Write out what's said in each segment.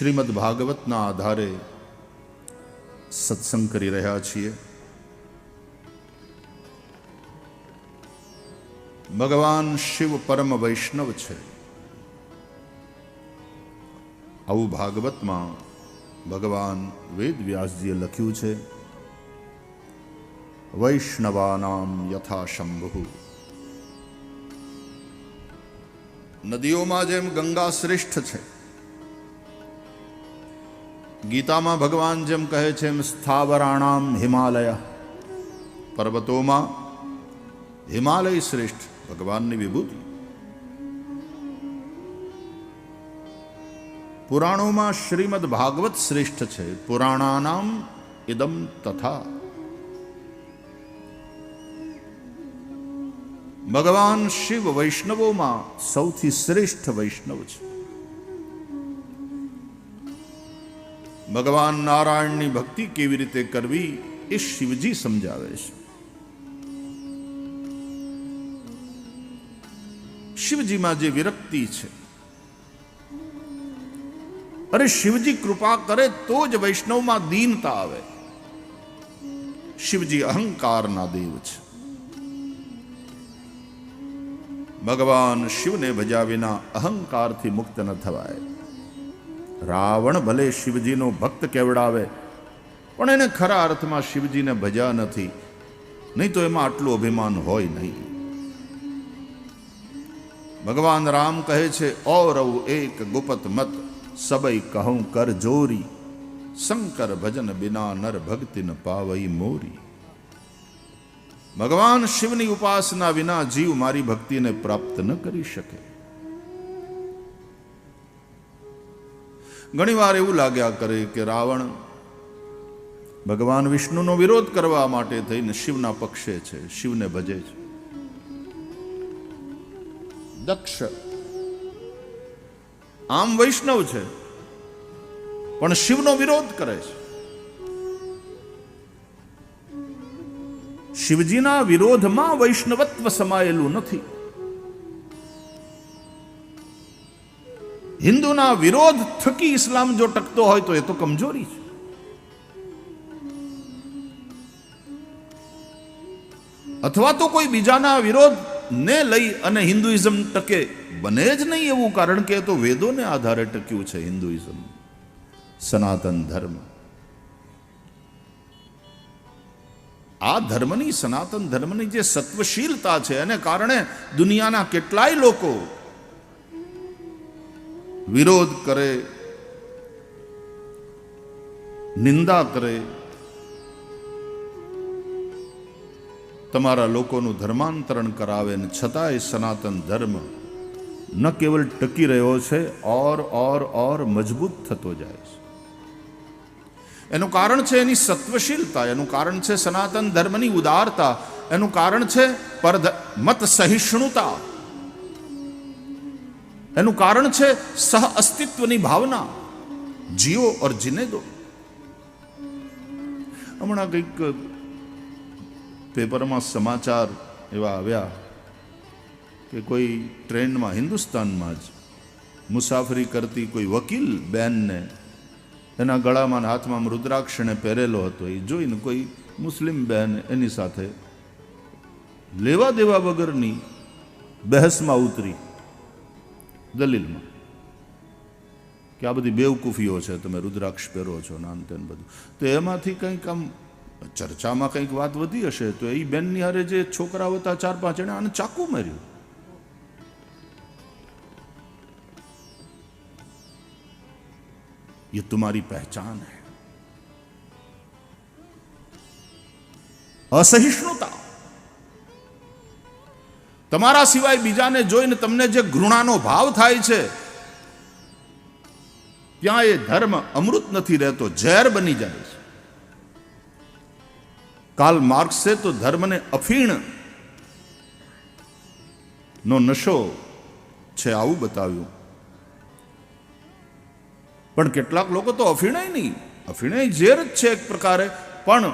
શ્રીમદ ભાગવતના આધારે સત્સંગ કરી રહ્યા છીએ. ભગવાન શિવ પરમ વૈષ્ણવ છે. આવું ભાગવતમાં ભગવાન વેદ વ્યાસજીએ લખ્યું છે. વૈષ્ણવાનામ યથા શંભુ નદીઓમાં જેમ ગંગા શ્રેષ્ઠ છે ગીતામાં ભગવાન જેમ કહે છે એમ સ્થાવરાણામ હિમાલય. પર્વતોમાં હિમાલય શ્રેષ્ઠ, ભગવાનની વિભૂતિ. પુરાણોમાં શ્રીમદ ભાગવત શ્રેષ્ઠ છે. પુરાણાનામ ઇદમ તથા. ભગવાન શિવ વૈષ્ણવોમાં સૌથી શ્રેષ્ઠ વૈષ્ણવ છે. ભગવાન નારાયણની ભક્તિ કેવી રીતે કરવી એ શિવજી સમજાવે છે. શિવજીમાં જે વિરક્તિ છે, અરે શિવજી કૃપા કરે તો જ વૈષ્ણવમાં દીનતા આવે. શિવજી અહંકારના દેવ છે. ભગવાન શિવને ભજ્યા વિના અહંકારથી મુક્ત ન થવાય. રાવણ ભલે શિવજીનો ભક્ત કેવડાવે, પણ એને ખરા અર્થમાં શિવજીને ભજ્યા નથી. નહીં તો એમાં આટલું અભિમાન હોય નહીં. ભગવાન રામ કહે છે, ઔરવ એક ગુપત મત, સબઈ કહું કર જોરી. શંકર ભજન બિના નર ભક્તિ ન પાવઈ મોરી. ભગવાન શિવની ઉપાસના વિના જીવ મારી ભક્તિને પ્રાપ્ત ન કરી શકે. ઘણીવાર એવું લાગ્યા કરે કે રાવણ ભગવાન વિષ્ણુનો વિરોધ કરવા માટે થઈને શિવના પક્ષે છે, શિવને ભજે છે. દક્ષ. આમ વૈષ્ણવ છે, પણ શિવનો વિરોધ કરે છે. શિવજીના વિરોધમાં વૈષ્ણવત્વ સમાયેલું નથી. હિન્દુના વિરોધ થકી ઇસ્લામ જો ટકતો હોય તો એ તો કમજોરી છે. અથવા તો કોઈ બીજાના વિરોધ ને લઈ અને હિન્દુઇઝમ ટકે, બને જ નહીં એવું, કારણ કે તો વેદોને આધારે ટક્યું છે હિન્દુઇઝમ, સનાતન ધર્મ. આ ધર્મની, સનાતન ધર્મની જે સત્વશીલતા છે, એને કારણે દુનિયાના કેટલાય લોકો વિરોધ કરે, નિંદા કરે, તમારા લોકોનું ધર્માંતરણ કરાવે ને છતાંય સનાતન ધર્મ ન કેવલ ટકી રહ્યો છે, ઓર ઓર ઓર મજબૂત થતો જાય છે. એનું કારણ છે એની સત્વશીલતા, એનું કારણ છે સનાતન ધર્મની ઉદારતા, એનું કારણ છે પર મત સહિષ્ણુતા. એનું કારણ છે સહ અસ્તિત્વની ભાવના. જીઓ ઓર જીને દો. હમણાં કંઈક પેપરમાં સમાચાર એવા આવ્યા કે કોઈ ટ્રેનમાં, હિન્દુસ્તાનમાં જ મુસાફરી કરતી કોઈ વકીલ બેનને એના ગળામાં હાથમાં રુદ્રાક્ષને પહેરેલો હતો. એ જોઈને કોઈ મુસ્લિમ બહેન એની સાથે લેવા દેવા વગરની બહેસમાં ઉતરી. દલીલમાં કે આ બધી બેવકૂફીઓ છે તમે રુદ્રાક્ષ પહેરો છો નાન તેન બધું તો એમાંથી કંઈક આમ ચર્ચામાં કંઈક વાત વધી હશે તો એ બેનની હારે જે છોકરાઓ હતા ચાર પાંચ એણે આને ચાકુ માર્યું ये तुम्हारी पहचान है અસહિષ્ણુતા તમારા સિવાય બીજાને જોઈને તમને જે ઘૃણાનો ભાવ થાય છે, ત્યાં એ ધર્મ અમૃત નથી રહેતો, ઝેર બની જાય છે. કાલ માર્ક્સે તો ધર્મને અફીણ નો નશો છે આવું બતાવ્યું. પણ કેટલાક લોકો તો અફીણાય નહીં, અફીણાય ઝેર જ છે એક પ્રકારે, પણ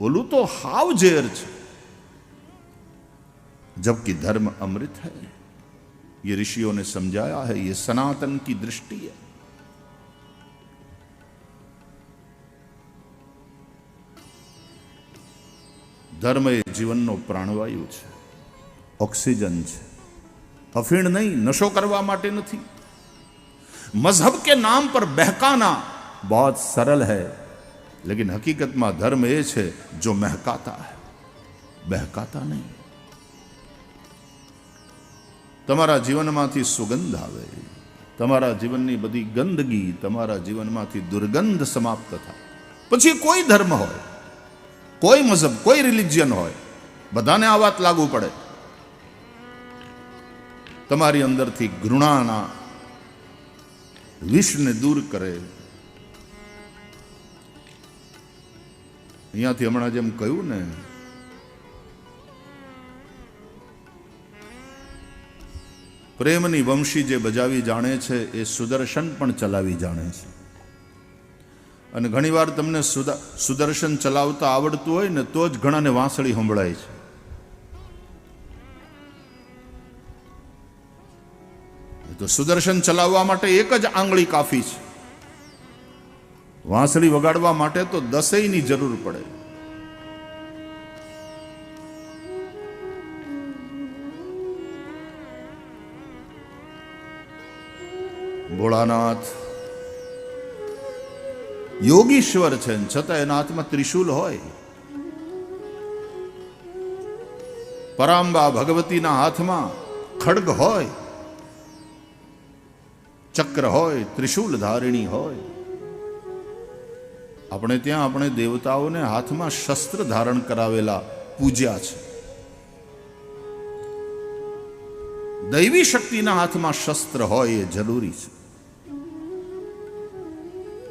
ઓલું તો હાવ ઝેર છે. जबकि धर्म अमृत है। ये ऋषियों ने समझाया है, ये सनातन की दृष्टि है। धर्म जीवन जीवनो प्राणवायु ऑक्सीजन अफीण नहीं, नशो करवा माटे नहीं मज़हब के नाम पर बहकाना बहुत सरल है, लेकिन हकीकत में धर्म ए जो महकाता है। बहकाता नहीं। તમારા જીવનમાંથી સુગંધ આવે. તમારા જીવનની બધી ગંદગી તમારા જીવનમાંથી દુર્ગંધ સમાપ્ત થાય. પછી કોઈ ધર્મ હોય, કોઈ મઝહબ, કોઈ રિલિજિયન હોય, બધાને આ વાત લાગુ પડે. તમારી અંદરથી ઘૃણાના વિષને દૂર કરે. અહીંયાથી હમણાં જેમ કહ્યું ને પ્રેમની વંશી જે બજાવી જાણે છે, એ સુદર્શન પણ ચલાવી જાણે છે. અને ઘણીવાર તમને સુદા, સુદર્શન ચલાવતા આવડતું હોય ને, તો જ ઘણાને વાંસળી સંભળાય છે. તો સુદર્શન ચલાવવા માટે એક જ આંગળી કાફી છે. વાંસળી વગાડવા માટે તો દસેયની જરૂર પડે. ભોળાનાથ, યોગીશ્વર છે છતાં એના હાથમાં ત્રિશુલ હોય. પરાંબા ભગવતીના હાથમાં ખડગ હોય, ચક્ર હોય, ત્રિશુલ ધારિણી હોય. આપણે ત્યાં આપણે દેવતાઓને હાથમાં શસ્ત્ર ધારણ કરાવેલા પૂજ્યા છે. દૈવી શક્તિના હાથમાં શસ્ત્ર હોય એ જરૂરી છે.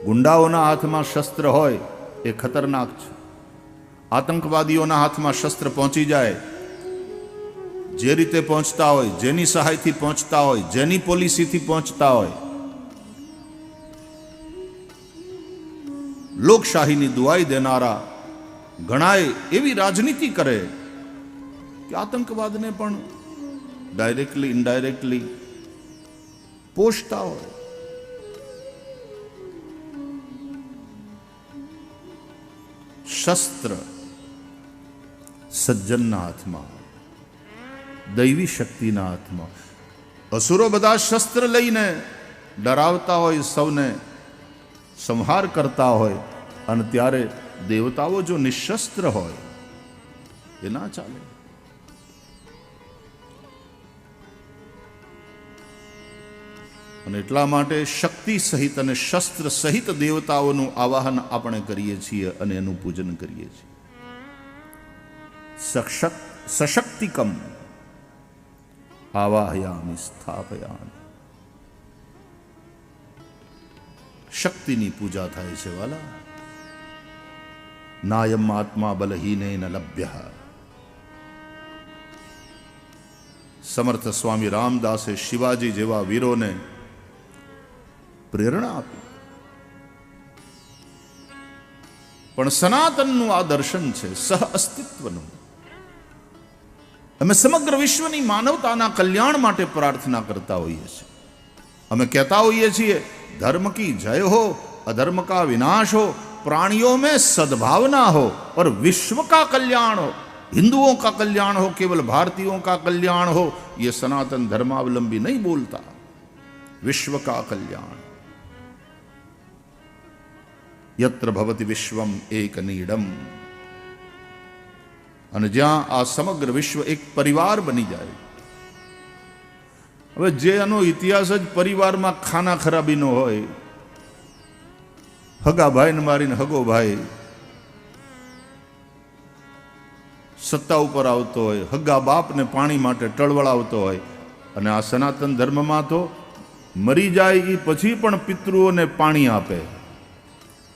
ગુંડાઓના હાથમાં શસ્ત્ર હોય એ ખતરનાક છે. આતંકવાદીઓના હાથમાં શસ્ત્ર પહોંચી જાય, જે રીતે પહોંચતા હોય, જેની સહાયથી પહોંચતા હોય, જેની પોલિસીથી પહોંચતા હોય, લોકશાહીની દુઆઈ દેનારા ઘણાએ એવી રાજનીતિ કરે કે આતંકવાદને પણ ડાયરેક્ટલી ઇનડાયરેક્ટલી પોષતા હોય શસ્ત્ર સજ્જનના હાથમાં દૈવી શક્તિના હાથમાં અસુરો બધા શસ્ત્ર લઈને ડરાવતા હોય સૌને સંહાર કરતા હોય અને ત્યારે દેવતાઓ જો નિશસ્ત્ર હોય એ ના ચાલે અને એટલા માટે શક્તિ સહિત અને શસ્ત્ર સહિત દેવતાઓનું આવાહન આપણે કરીએ છીએ અને એનું પૂજન કરીએ છીએ. સશક્ત, સશક્તિકમ આવાહયામી સ્થાપયામી. શક્તિની પૂજા થાય છે વાલા. નાયમ આત્મા બલહીને ન લભ્ય. સમર્થ સ્વામી રામદાસે શિવાજી જેવા વીરોને પ્રેરણા આપી પણ સનાતનનું આ દર્શન છે સહ અસ્તિત્વનું અમે સમગ્ર વિશ્વની માનવતાના કલ્યાણ માટે પ્રાર્થના કરતા હોઈએ છીએ અમે કહેતા હોઈએ છીએ धर्म की जय हो अधर्म का विनाश हो प्राणियों में सद्भावना हो और विश्व का कल्याण हो हिंदुओं का कल्याण हो केवल भारतीयों का कल्याण हो ये सनातन धर्मावलंबी नहीं बोलता विश्व का कल्याण યત્ર ભવતી વિશ્વમ એક નીડમ અને જ્યાં આ સમગ્ર વિશ્વ એક પરિવાર બની જાય. હવે જે એનો ઇતિહાસ જ પરિવારમાં ખાના ખરાબીનો હોય, હગા ભાઈને મારીને હગો ભાઈ, સત્તા ઉપર આવતો હોય, હગા બાપને પાણી માટે ટળવળાવતો હોય, અને આ સનાતન ધર્મમાં તો મરી જાય એ પછી પણ પિતૃઓને પાણી આપે.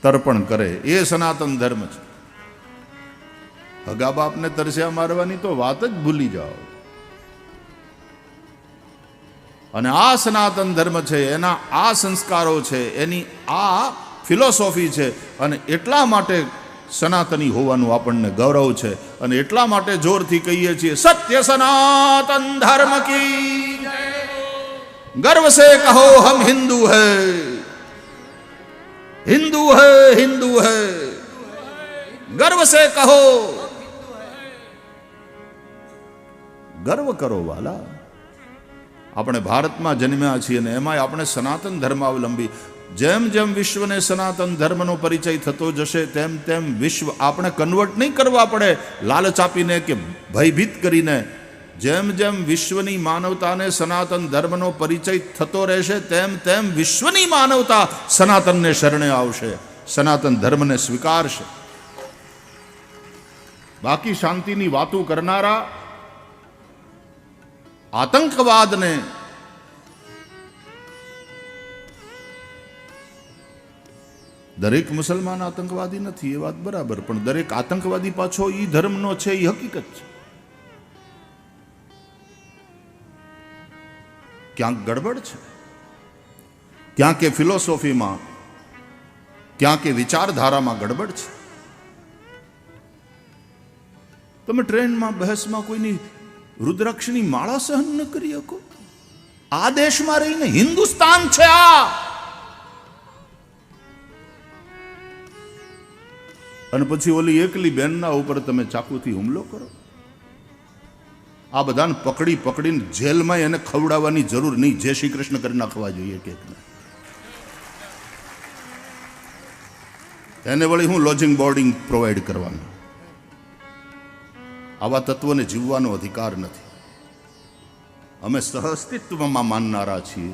તર્પણ કરે, એ સનાતન ધર્મ છે. હગા બાપને તરસ્યા મારવાની તો વાત જ ભૂલી જાઓ. અને આ સનાતન ધર્મ છે, એના આ સંસ્કારો છે, એની આ ફિલોસોફી છે, અને એટલા માટે સનાતની હોવાનું આપણને ગૌરવ છે, અને એટલા માટે જોરથી કહીએ છીએ, સત્ય સનાતન ધર્મ કી ગર્વ સે કહો, હમ હિન્દુ હૈ. હિન્દુ है हिंदू है गर्व से कहो ગર્વ કરો વાલા. આપણે ભારતમાં જન્મ્યા છીએ અને એમાંય આપણે સનાતન ધર્માવલંબી જેમ જેમ વિશ્વને સનાતન ધર્મનો પરિચય થતો જશે, તેમ તેમ વિશ્વ આપણે કન્વર્ટ નહીં કરવા પડે. લાલચ આપીને કે ભયભીત કરીને જેમ જેમ વિશ્વની માનવતાને સનાતન ધર્મનો પરિચય થતો રહેશે, તેમ તેમ વિશ્વની માનવતા સનાતનને શરણે આવશે, સનાતન ધર્મને સ્વીકારશે. બાકી શાંતિની વાતો કરનારા આતંકવાદને દરેક મુસલમાન આતંકવાદી નથી, એ વાત બરાબર, પણ દરેક આતંકવાદી પાછો એ ધર્મનો છે એ હકીકત છે. ક્યાંક ગડબડ છે? ક્યાંક એ ફિલોસોફીમાં, ક્યાંક એ વિચારધારામાં ગડબડ છે? તમે ટ્રેનમાં, બહેસમાં કોઈની રુદ્રાક્ષની માળા સહન ન કરી શકો? આ દેશમાં રહીને હિન્દુસ્તાન છે આ! અને પછી ઓલી એકલી બેનના ઉપર તમે ચાકુથી હુમલો કરો? આ બધાને પકડી પકડીને જેલમાં એને ખવડાવવાની જરૂર નહીં. જય શ્રી કૃષ્ણ કરી નાખવા જોઈએ કેકને એને વળી હું લોજિંગ બોર્ડિંગ પ્રોવાઈડ કરવાનું. આવા તત્વોને જીવવાનો અધિકાર નથી. અમે સહઅસ્તિત્વમાં માનનારા છીએ.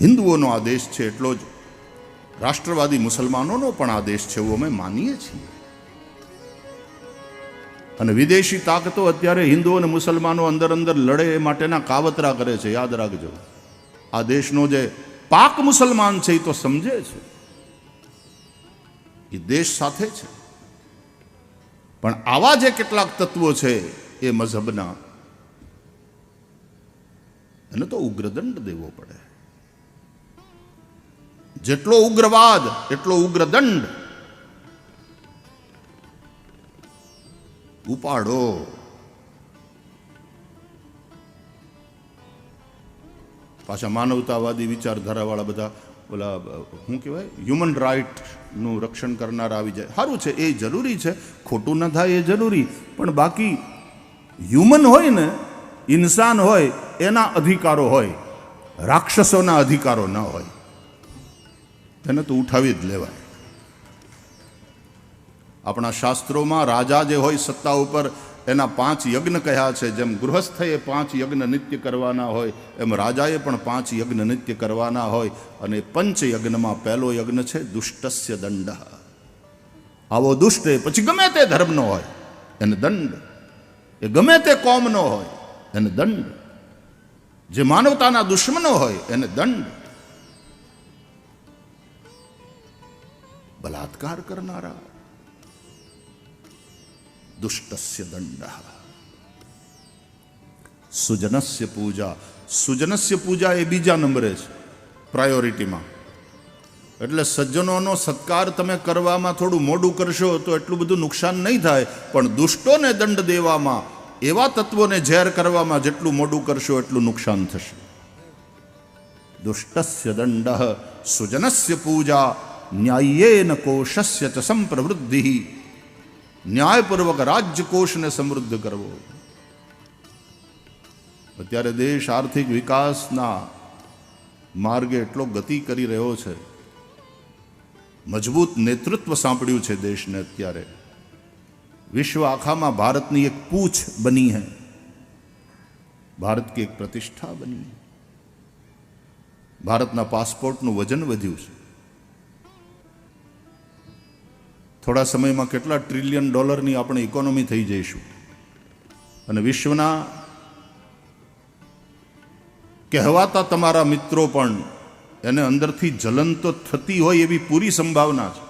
હિન્દુઓનો આદેશ છે એટલો જ. રાષ્ટ્રવાદી મુસલમાનોનો પણ આદેશ છે એવું અમે માનીએ છીએ. અને વિદેશી તાકતો અત્યારે હિન્દુ અને મુસલમાનો અંદર અંદર લડે એ માટેના કાવતરા કરે છે, યાદ રાખજો. આ દેશનો જે પાક મુસલમાન છે એ તો સમજે છે. એ દેશ સાથે છે. પણ આવા જે કેટલાક તત્વો છે એ મઝહબના, એને તો ઉગ્રદંડ દેવો પડે. જેટલો ઉગ્રવાદ, એટલો ઉગ્રદંડ ઉપાડો. પાછા માનવતાવાદી વિચારધારાવાળા બધા, ઓલા, શું કહેવાય હ્યુમન રાઇટનું રક્ષણ કરનાર આવી જાય. સારું છે, એ જરૂરી છે, ખોટું ન થાય એ જરૂરી. પણ બાકી હ્યુમન હોય ને, ઇન્સાન હોય, એના અધિકારો હોય, રાક્ષસોના અધિકારો ન હોય. તેને તો ઉઠાવી જ લેવાય. આપણા શાસ્ત્રોમાં રાજા જે હોય સત્તા ઉપર એના પાંચ યજ્ઞ કહ્યા છે. જેમ ગૃહસ્થએ પાંચ યજ્ઞ નિત્ય કરવાના હોય, એમ રાજાએ પણ પાંચ યજ્ઞ નિત્ય કરવાના હોય અને પંચ યજ્ઞમાં પહેલો યજ્ઞ છે દુષ્ટસ્ય દંડ. આવો દુષ્ટ એ પછી ગમે તે ધર્મનો હોય, એને દંડ. એ ગમે તે કોમનો હોય, એને દંડ. જે માનવતાના દુશ્મનો હોય, એને દંડ. બલાત્કાર કરનારા દુષ્ટસ્ય દંડ સુજનસ્ય પૂજા સુજનસ્ય પૂજા એ બીજા નંબરે છે પ્રાયોરિટીમાં એટલે સજ્જનોનો સત્કાર તમે કરવામાં થોડું મોડું કરશો તો એટલું બધું નુકસાન નહીં થાય પણ દુષ્ટોને દંડ દેવામાં એવા તત્વોને ઝેર કરવામાં જેટલું મોડું કરશો એટલું નુકસાન થશે દુષ્ટસ્ય દંડ સુજનસ્ય પૂજા ન્યાયેન કોશસ્ય ચ સંપ્રવૃદ્ધિ ન્યાયપૂર્વક રાજ્યકોષને સમૃદ્ધ કરવો અત્યારે દેશ આર્થિક વિકાસના માર્ગે એટલો ગતિ કરી રહ્યો છે મજબૂત નેતૃત્વ સાંપડ્યું છે દેશને અત્યારે વિશ્વ આખામાં ભારતની એક પૂછ બની હે ભારત કી એક પ્રતિષ્ઠા બની ભારતના પાસપોર્ટનું વજન વધ્યું છે થોડા સમયમાં કેટલા ટ્રિલિયન ડોલરની આપણે ઇકોનોમી થઈ જઈશું. અને વિશ્વના કહેવાતા તમારા મિત્રો પણ એને અંદરથી જલન તો થતી હોય એવી પૂરી સંભાવના છે.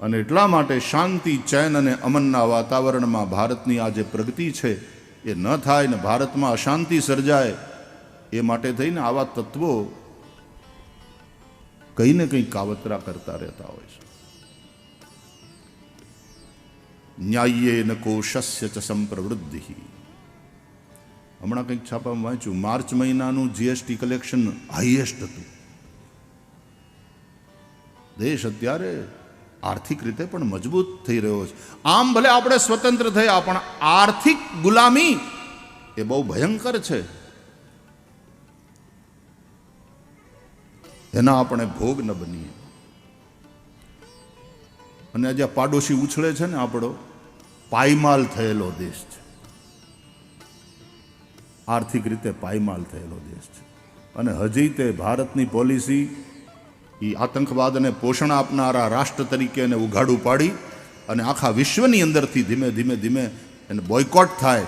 અને એટલા માટે શાંતિ, ચેન અને અમનના વાતાવરણમાં ભારતની આ જે પ્રગતિ છે એ ન થાય ને ભારતમાં અશાંતિ સર્જાય, એ માટે થઈને આવા તત્વો કંઈ ને કંઈ કાવતરા કરતા રહેતા હોય છે. ન્યાય્યેન કોશસ્ય ચ સંપ્રવૃદ્ધિ હમણાં કંઈક છાપામાં વાંચ્યું, માર્ચ મહિનાનું જીએસટી કલેક્શન હાઈએસ્ટ હતું. દેશ અત્યારે આર્થિક રીતે પણ મજબૂત થઈ રહ્યો છે. આમ ભલે આપણે સ્વતંત્ર થયા, પણ આર્થિક ગુલામી એ બહુ ભયંકર છે. એના આપણે ભોગ ન બનીએ. અને આજે પાડોશી ઉછળે છે ને આપણો, પાયમાલ થયેલો દેશ છે. આર્થિક રીતે પાયમાલ થયેલો દેશ છે. અને હજી તે ભારતની પોલિસી એ આતંકવાદને પોષણ આપનારા રાષ્ટ્ર તરીકે એને ઉઘાડું પાડી અને આખા વિશ્વની અંદરથી ધીમે ધીમે ધીમે એને બોયકોટ થાય.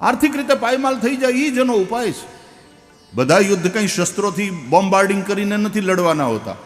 આર્થિક રીતે પાયમાલ થઈ જાય એ જ એનો ઉપાય છે. બધા યુદ્ધ કંઈ શસ્ત્રોથી બોમ્બાર્ડિંગ કરીને નથી લડવાના હોતા.